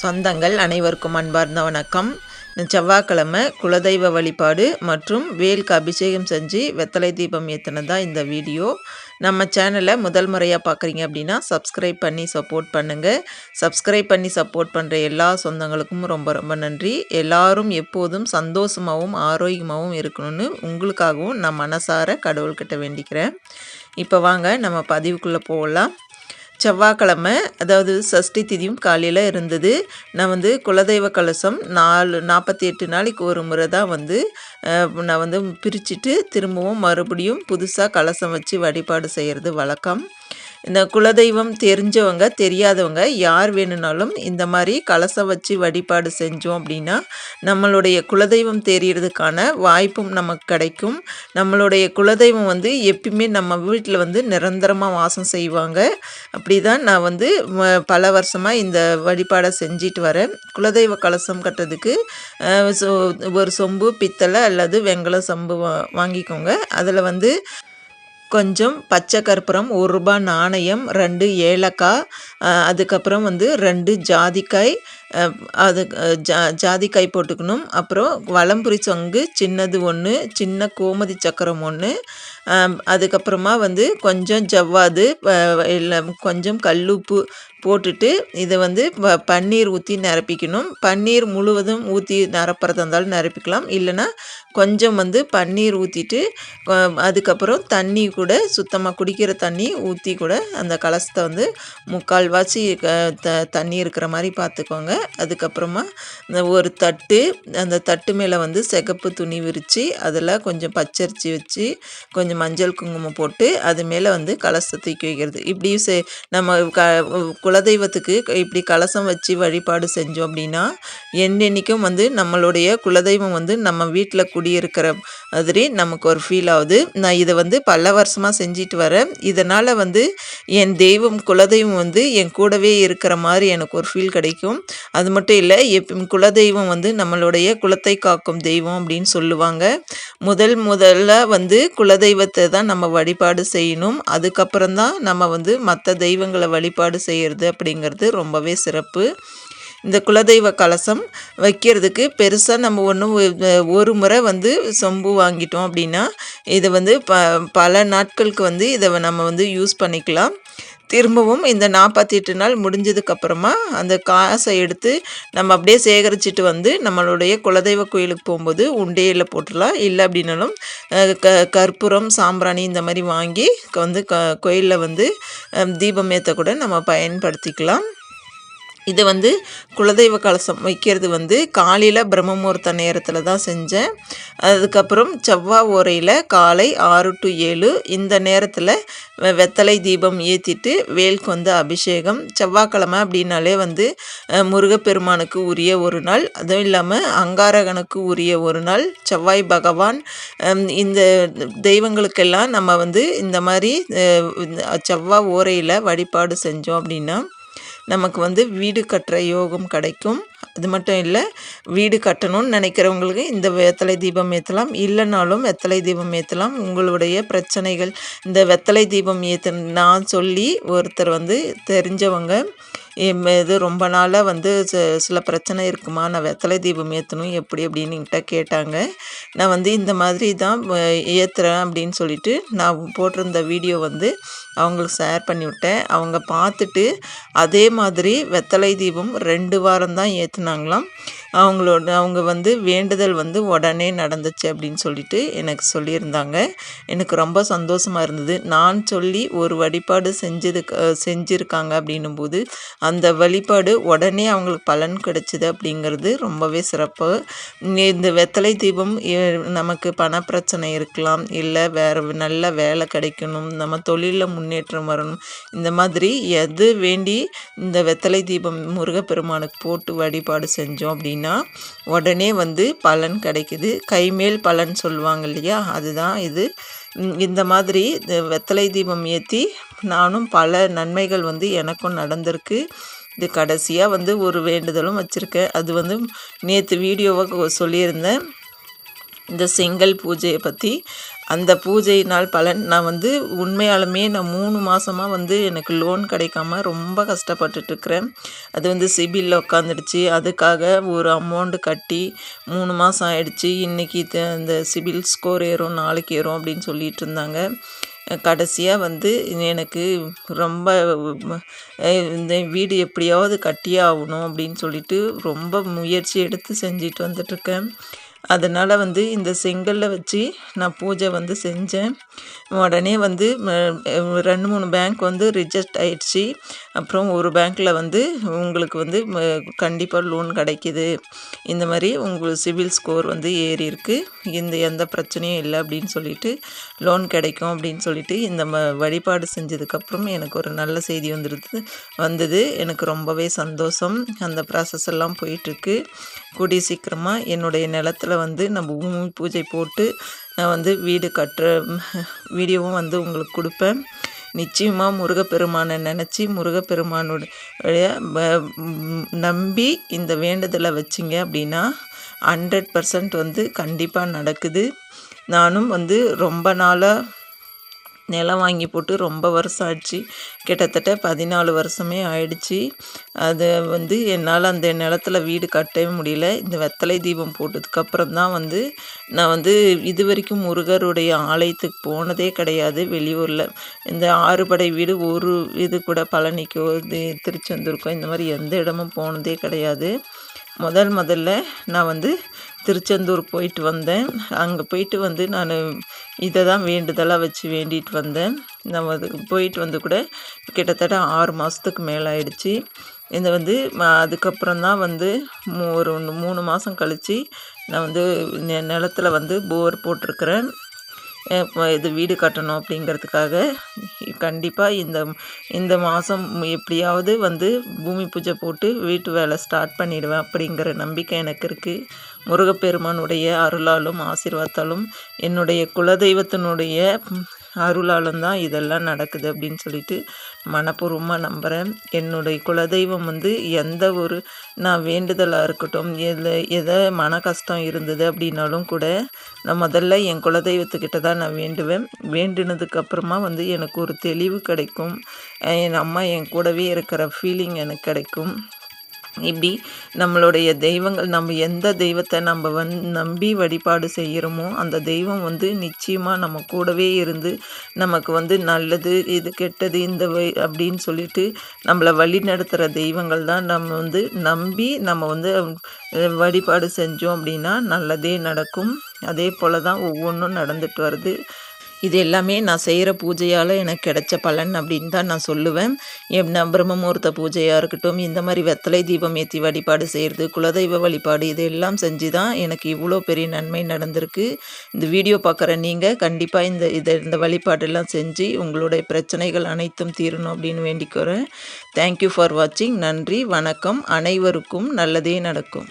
சொந்தங்கள் அனைவருக்கும் அன்பார்ந்த வணக்கம். செவ்வாய்க்கிழமை குலதெய்வ வழிபாடு மற்றும் வேலுக்கு அபிஷேகம் செஞ்சு வெத்தலை தீபம் ஏற்றினது இந்த வீடியோ. நம்ம சேனலை முதல் முறையாக பார்க்குறீங்க அப்படின்னா சப்ஸ்கிரைப் பண்ணி சப்போர்ட் பண்ணுங்கள் சப்ஸ்கிரைப் பண்ணி சப்போர்ட் பண்ணுற எல்லா சொந்தங்களுக்கும் ரொம்ப ரொம்ப நன்றி. எல்லாரும் எப்போதும் சந்தோஷமாகவும் ஆரோக்கியமாகவும் இருக்கணும்னு உங்களுக்காகவும் நான் மனசார கடவுள்கிட்ட வேண்டிக்கிறேன். இப்போ வாங்க நம்ம பதிவுக்குள்ளே போகலாம். செவ்வாய்க்கிழமை அதாவது சஷ்டி திதியும் காலையில் இருந்தது. நான் வந்து குலதெய்வ கலசம் நாலு நாற்பத்தி எட்டு நாளைக்கு ஒரு முறை தான் வந்து நான் வந்து பிரிச்சுட்டு திரும்பவும் மறுபடியும் புதுசாக கலசம் வச்சு வழிபாடு செய்கிறது வழக்கம். இந்த குலதெய்வம் தெரிஞ்சவங்க தெரியாதவங்க யார் வேணும்னாலும் இந்த மாதிரி கலசம் வச்சு வழிபாடு செஞ்சோம் அப்படின்னா நம்மளுடைய குலதெய்வம் தெரியறதுக்கான வாய்ப்பும் நமக்கு கிடைக்கும். நம்மளுடைய குலதெய்வம் வந்து எப்பயுமே நம்ம வீட்டில் வந்து நிரந்தரமாக வாசம் செய்வாங்க. அப்படி தான் நான் வந்து பல வருஷமாக இந்த வழிபாடை செஞ்சிட்டு வரேன். குலதெய்வ கலசம் கட்டுறதுக்கு ஒரு சொம்பு பித்தளை அல்லது வெங்கல சொம்பு வாங்கிக்கோங்க. அதில் வந்து கொஞ்சம் பச்சை கற்பூரம் ஒரு ரூபா நாணயம் ரெண்டு ஏலக்காய் அதுக்கப்புறம் வந்து ரெண்டு ஜாதிக்காய் அது ஜா ஜாதிக்காய் போட்டுக்கணும். அப்புறம் வளம்புரி சொங்கு சின்னது ஒன்று சின்ன கோமதி சக்கரம் ஒன்று அதுக்கப்புறமா வந்து கொஞ்சம் ஜவ்வாது இல்லை கொஞ்சம் கல்லுப்பு போட்டுட்டு இதை வந்து பன்னீர் ஊற்றி நிரப்பிக்கணும். பன்னீர் முழுவதும் ஊற்றி நிரப்புறதா இருந்தாலும் நிரப்பிக்கலாம். இல்லைன்னா கொஞ்சம் வந்து பன்னீர் ஊற்றிட்டு அதுக்கப்புறம் தண்ணி கூட சுத்தமாக குடிக்கிற தண்ணி ஊற்றி கூட அந்த கலசத்தை வந்து முக்கால்வாசி த தண்ணி இருக்கிற மாதிரி பார்த்துக்கோங்க. அதுக்கப்புறமா ஒரு தட்டு அந்த தட்டு மேலே வந்து சிகப்பு துணி விரித்து அதில் கொஞ்சம் பச்சரிசி வச்சு கொஞ்சம் மஞ்சள் குங்குமம் போட்டு அது மேலே வந்து கலசத்தை தூக்கி வைக்கிறது. இப்படியும் செ நம்ம க குலதெய்வத்துக்கு இப்படி கலசம் வச்சு வழிபாடு செஞ்சோம் அப்படின்னா என்னென்னைக்கும் வந்து நம்மளுடைய குலதெய்வம் வந்து நம்ம வீட்டில் குடியிருக்கிற மாதிரி நமக்கு ஒரு ஃபீல் ஆகுது. நான் இதை வந்து பல வருஷமாக செஞ்சிட்டு வரேன். இதனால் வந்து என் தெய்வம் குலதெய்வம் வந்து என் கூடவே இருக்கிற மாதிரி எனக்கு ஒரு ஃபீல் கிடைக்கும். அது மட்டும் இல்லை எப் குலதெய்வம் வந்து நம்மளுடைய குலத்தை காக்கும் தெய்வம் அப்படின்னு சொல்லுவாங்க. முதல் முதல்ல வந்து குலதெய்வத்தை தான் நம்ம வழிபாடு செய்யணும். அதுக்கப்புறம் தான் நம்ம வந்து மற்ற தெய்வங்களை வழிபாடு செய்கிறது அப்படிங்கிறது ரொம்பவே சிறப்பு. இந்த குலதெய்வ கலசம் வைக்கிறதுக்கு பெருசாக நம்ம ஒன்றும் ஒரு முறை வந்து சொம்பு வாங்கிட்டோம் அப்படின்னா இதை வந்து ப பல நாட்களுக்கு வந்து இதை நம்ம வந்து யூஸ் பண்ணிக்கலாம். திரும்பவும் இந்த நாற்பத்தி எட்டு நாள் முடிஞ்சதுக்கப்புறமா அந்த காசை எடுத்து நம்ம அப்படியே சேகரிச்சுட்டு வந்து நம்மளுடைய குலதெய்வ கோயிலுக்கு போகும்போது உண்டையில் போட்டுடலாம். இல்லை அப்படின்னாலும் க கற்பூரம் சாம்பிராணி இந்த மாதிரி வாங்கி வந்து க கோயிலில் வந்து தீபம் ஏற்ற கூட நம்ம பயன்படுத்திக்கலாம். இது வந்து குலதெய்வ கலசம் வைக்கிறது வந்து காலையில் பிரம்மமுகூர்த்த நேரத்தில் தான் செஞ்சேன். அதுக்கப்புறம் செவ்வாய் ஓரையில் காலை ஆறு டு ஏழு இந்த நேரத்தில் வெத்தலை தீபம் ஏற்றிட்டு வேல்க்கு வந்து அபிஷேகம். செவ்வாய்க்கிழமை அப்படின்னாலே வந்து முருகப்பெருமானுக்கு உரிய ஒரு நாள். அதுவும் இல்லாமல் அங்காரகனுக்கு உரிய ஒரு நாள். செவ்வாய் பகவான் இந்த தெய்வங்களுக்கெல்லாம் நம்ம வந்து இந்த மாதிரி செவ்வாய் ஓரையில் வழிபாடு செஞ்சோம் அப்படின்னா நமக்கு வந்து வீடு கட்டுற யோகம் கிடைக்கும். அது மட்டும் இல்லை வீடு கட்டணும்னு நினைக்கிறவங்களுக்கு இந்த வெத்தலை தீபம் ஏற்றலாம் இல்லைனாலும் வெத்தலை தீபம் ஏற்றலாம் உங்களுடைய பிரச்சனைகள் இந்த வெத்தலை தீபம் ஏற்று நான் சொல்லி ஒருத்தர் வந்து தெரிஞ்சவங்க இது ரொம்ப நாளாக வந்து சில பிரச்சனை இருக்குமா? நான் வெத்தலை தீபம் ஏற்றணும் எப்படி அப்படின்னு என்கிட்ட கேட்டாங்க. நான் வந்து இந்த மாதிரி தான் ஏற்றுறேன் அப்படின்னு சொல்லிட்டு நான் போட்டிருந்த வீடியோ வந்து அவங்களுக்கு ஷேர் பண்ணிவிட்டேன் அவங்க பார்த்துட்டு அதே மாதிரி வெத்தலை தீபம் ரெண்டு வாரம் தான் ஏற்றுனாங்களாம் அவங்களோட அவங்க வந்து வேண்டுதல் வந்து உடனே நடந்துச்சு அப்படின்னு சொல்லிட்டு எனக்கு சொல்லியிருந்தாங்க. எனக்கு ரொம்ப சந்தோஷமாக இருந்தது. நான் சொல்லி ஒரு வழிபாடு செஞ்சது செஞ்சுருக்காங்க அப்படின்னும் போது அந்த வழிபாடு உடனே அவங்களுக்கு பலன் கிடைச்சிது அப்படிங்கிறது ரொம்பவே சிறப்பு. இந்த வெத்தலை தீபம் நமக்கு பண பிரச்சனை இருக்கலாம் இல்லை வேறு நல்ல வேலை கிடைக்கணும் நம்ம தொழிலில் முன்னேற்றம் வரணும் இந்த மாதிரி எது வேண்டி இந்த வெத்தலை தீபம் முருகப்பெருமானுக்கு போட்டு வழிபாடு செஞ்சோம் அப்படின்னு அப்படின்னா உடனே வந்து பலன் கிடைக்குது. கைமேல் பலன் சொல்லுவாங்க இல்லையா? அதுதான் இது. இந்த மாதிரி வெத்தலை தீபம் ஏற்றி நானும் பல நன்மைகள் வந்து எனக்கும் நடந்திருக்கு. இது கடைசியாக வந்து ஒரு வேண்டுதலும் வச்சுருக்கேன். அது வந்து நேற்று வீடியோவாக சொல்லியிருந்தேன். இந்த செங்கல் பூஜையை பற்றி அந்த பூஜையினால் பலன் நான் வந்து உண்மையாலுமே நான் மூணு மாதமாக வந்து எனக்கு லோன் கிடைக்காம ரொம்ப கஷ்டப்பட்டுட்ருக்குறேன். அது வந்து சிபிலில் உட்காந்துடுச்சு அதுக்காக ஒரு அமௌண்ட்டு கட்டி மூணு மாதம் ஆயிடுச்சு. இன்றைக்கி இந்த சிபில் ஸ்கோர் ஏறும் நாளைக்கு ஏறும் அப்படின்னு சொல்லிட்டு இருந்தாங்க கடைசியாக வந்து எனக்கு ரொம்ப இந்த வீடு எப்படியாவது கட்டியே ஆகணும் அப்படின்னு சொல்லிட்டு ரொம்ப முயற்சி எடுத்து செஞ்சுட்டு வந்துட்டுருக்கேன் அதனால் வந்து இந்த செங்கல்லில் வச்சு நான் பூஜை வந்து செஞ்சேன். உடனே வந்து ரெண்டு மூணு பேங்க் வந்து ரிஜெக்ட் ஆயிடுச்சு. அப்புறம் ஒரு பேங்க்கில் வந்து உங்களுக்கு வந்து கண்டிப்பாக லோன் கிடைக்கிது. இந்த மாதிரி உங்களுக்கு சிவில் ஸ்கோர் வந்து ஏறி இருக்குது இந்த எந்த பிரச்சனையும் இல்லை அப்படின்னு சொல்லிட்டு லோன் கிடைக்கும் அப்படின்னு சொல்லிட்டு இந்த ம வழிபாடு செஞ்சதுக்கப்புறம் எனக்கு ஒரு நல்ல செய்தி வந்துடுது வந்தது. எனக்கு ரொம்பவே சந்தோஷம். அந்த ப்ராசஸ் எல்லாம் போயிட்டுருக்கு கூடிய சீக்கிரமாக என்னுடைய நிலத்தில் வந்து நம்ம பூமி பூஜை போட்டு நான் வந்து வீடு கட்டுற வீடியோவும் வந்து உங்களுக்கு கொடுப்பேன். நிச்சயமாக முருகப்பெருமானை நினச்சி முருகப்பெருமானுடைய நம்பி இந்த வேண்டுதலை வச்சிங்க அப்படின்னா ஹண்ட்ரட் பர்சன்ட் வந்து கண்டிப்பாக நடக்குது. நானும் வந்து ரொம்ப நாளாக நிலம் வாங்கி போட்டு ரொம்ப வருஷம் ஆச்சு. கிட்டத்தட்ட பதினாலு வருஷமே ஆயிடுச்சு. அது வந்து என்னால் அந்த நிலத்துல வீடு கட்டவே முடியல. இந்த வெத்தலை தீபம் போட்டதுக்கப்புறம் தான் வந்து நான் வந்து இது வரைக்கும் முருகருடைய ஆலயத்துக்கு போனதே கிடையாது. வெளியூரில் இந்த ஆறுபடை வீடு ஒரு இது கூட பழனிக்கோ திருச்செந்தூருக்கோ இந்த மாதிரி எந்த இடமும் போனதே கிடையாது. முதல் முதல்ல நான் வந்து திருச்செந்தூர் போயிட்டு வந்தேன். அங்கே போயிட்டு வந்து நான் இதை தான் வேண்டுதலாக வச்சு வேண்டிட்டு வந்தேன். நம்ம அதுக்கு போயிட்டு வந்து கூட கிட்டத்தட்ட ஆறு மாதத்துக்கு மேலே ஆயிடுச்சு. இந்த வந்து அதுக்கப்புறம் தான் வந்து ஒரு மூணு மாதம் கழித்து நான் வந்து நிலத்துல வந்து போர் போட்டிருக்கிறேன். இது வீடு கட்டணும் அப்படிங்கிறதுக்காக கண்டிப்பாக இந்த இந்த மாதம் எப்படியாவது வந்து பூமி பூஜை போட்டு வீட்டு வேலை ஸ்டார்ட் பண்ணிடுவேன் அப்படிங்கிற நம்பிக்கை எனக்கு இருக்குது முருகப்பெருமானுடைய அருளாலும் ஆசீர்வாதத்தாலும் என்னுடைய குலதெய்வத்தினுடைய அருளாலும் தான் இதெல்லாம் நடக்குது அப்படின்னு சொல்லிட்டு மனப்பூர்வமாக நம்புகிறேன் என்னுடைய குலதெய்வம் வந்து எந்த ஒரு நான் வேண்டுதலாக இருக்கட்டும் எதில் எதை மன கஷ்டம் இருந்தது அப்படின்னாலும் கூட நான் முதல்ல என் குலதெய்வத்துக்கிட்ட தான் நான் வேண்டுவேன். வேண்டினதுக்கப்புறமா வந்து எனக்கு ஒரு தெளிவு கிடைக்கும். என் அம்மா என் கூடவே இருக்கிற ஃபீலிங் எனக்கு கிடைக்கும். இப்படி நம்மளுடைய தெய்வங்கள் நம்ம எந்த தெய்வத்தை நம்ம வந் நம்பி வழிபாடு செய்கிறோமோ அந்த தெய்வம் வந்து நிச்சயமாக நம்ம கூடவே இருந்து நமக்கு வந்து நல்லது இது கெட்டது இந்த வை அப்படின்னு சொல்லிட்டு நம்மளை வழி நடத்துகிற தெய்வங்கள் தான் நம்ம வந்து நம்பி நம்ம வந்து வழிபாடு செஞ்சோம் அப்படின்னா நல்லதே நடக்கும். அதே போல் தான் ஒவ்வொன்றும் நடந்துட்டு வருது. இது எல்லாமே நான் செய்கிற பூஜையால் எனக்கு கிடைச்ச பலன் அப்படின்னு தான் நான் சொல்லுவேன். என் பிரம்மமுகூர்த்த பூஜையாக இருக்கட்டும் இந்த மாதிரி வெத்தலை தீபம் ஏற்றி வழிபாடு செய்கிறது குலதெய்வ வழிபாடு இதெல்லாம் செஞ்சு தான் எனக்கு இவ்வளோ பெரிய நன்மை நடந்திருக்கு. இந்த வீடியோ பார்க்குற நீங்கள் கண்டிப்பாக இந்த இதை இந்த வழிபாடெல்லாம் செஞ்சு உங்களுடைய பிரச்சனைகள் அனைத்தும் தீரணும் அப்படின்னு வேண்டிக்கிறேன். தேங்க்யூ ஃபார் வாட்சிங் நன்றி வணக்கம். அனைவருக்கும் நல்லதே நடக்கும்.